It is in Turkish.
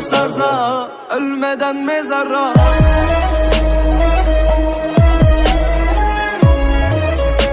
saza Ölmeden mezara